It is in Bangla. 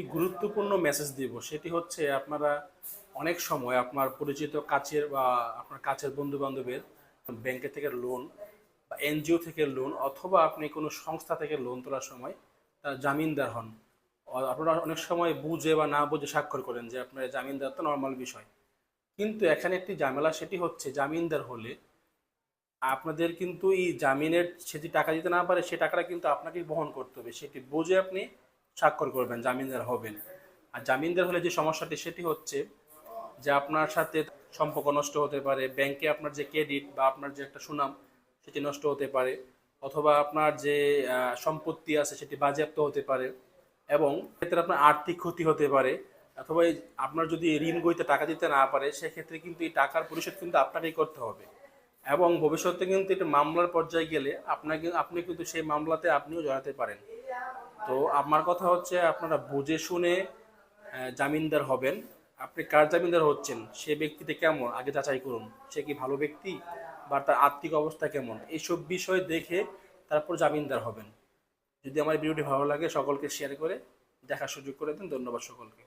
একটি গুরুত্বপূর্ণ মেসেজ দিব। সেটি হচ্ছে আপনারা অনেক সময় আপনার পরিচিত কাছের বা আপনার কাছের বন্ধু বান্ধবের ব্যাংকে থেকে লোন বা এনজিও থেকে লোন অথবা আপনি কোনো সংস্থা থেকে লোন তোলার সময় তার জামিনদার হন। আপনারা অনেক সময় বুঝে বা না বুঝে স্বাক্ষর করেন যে আপনার জামিনদার তো নর্মাল বিষয়। কিন্তু এখানে একটি ঝামেলা, সেটি হচ্ছে জামিনদার হলে আপনাদের কিন্তু এই জামিনের সে যদি টাকা দিতে না পারে, সে টাকাটা কিন্তু আপনাকেই বহন করতে হবে। সেটি বুঝে আপনি স্বাক্ষর করবেন, জামিনদার হবেন। আর জামিনদার হলে যে সমস্যাটি, সেটি হচ্ছে যে আপনার সাথে সম্পর্ক নষ্ট হতে পারে, ব্যাংকে আপনার যে ক্রেডিট বা আপনার যে একটা সুনাম, সেটি নষ্ট হতে পারে, অথবা আপনার যে সম্পত্তি আছে, সেটি বাজেয়াপ্ত হতে পারে এবং ক্ষেত্রে আপনার আর্থিক ক্ষতি হতে পারে, অথবা আপনার যদি ঋণ গইতে টাকা দিতে না পারে, সেক্ষেত্রে কিন্তু এই টাকার পরিশোধ কিন্তু আপনাকেই করতে হবে। এবং ভবিষ্যতে কিন্তু এটা মামলার পর্যায়ে গেলে আপনাকে, আপনি কিন্তু সেই মামলাতে আপনিও জড়াতে পারেন। তো আমার কথা হচ্ছে আপনারা বুঝে শুনে জামিনদার হবেন। আপনি কার জামিনদার হচ্ছেন? সে ব্যক্তিতে কেমন? আগে যাচাই করুন। সে কি ভালো ব্যক্তি? বা তার আর্থিক অবস্থা কেমন? এইসব বিষয় দেখে তারপর জামিনদার হবেন। যদি আমার ভিডিওটি ভালো লাগে, সকলকে শেয়ার করে দেখার সুযোগ করে দিন। ধন্যবাদ সকলকে।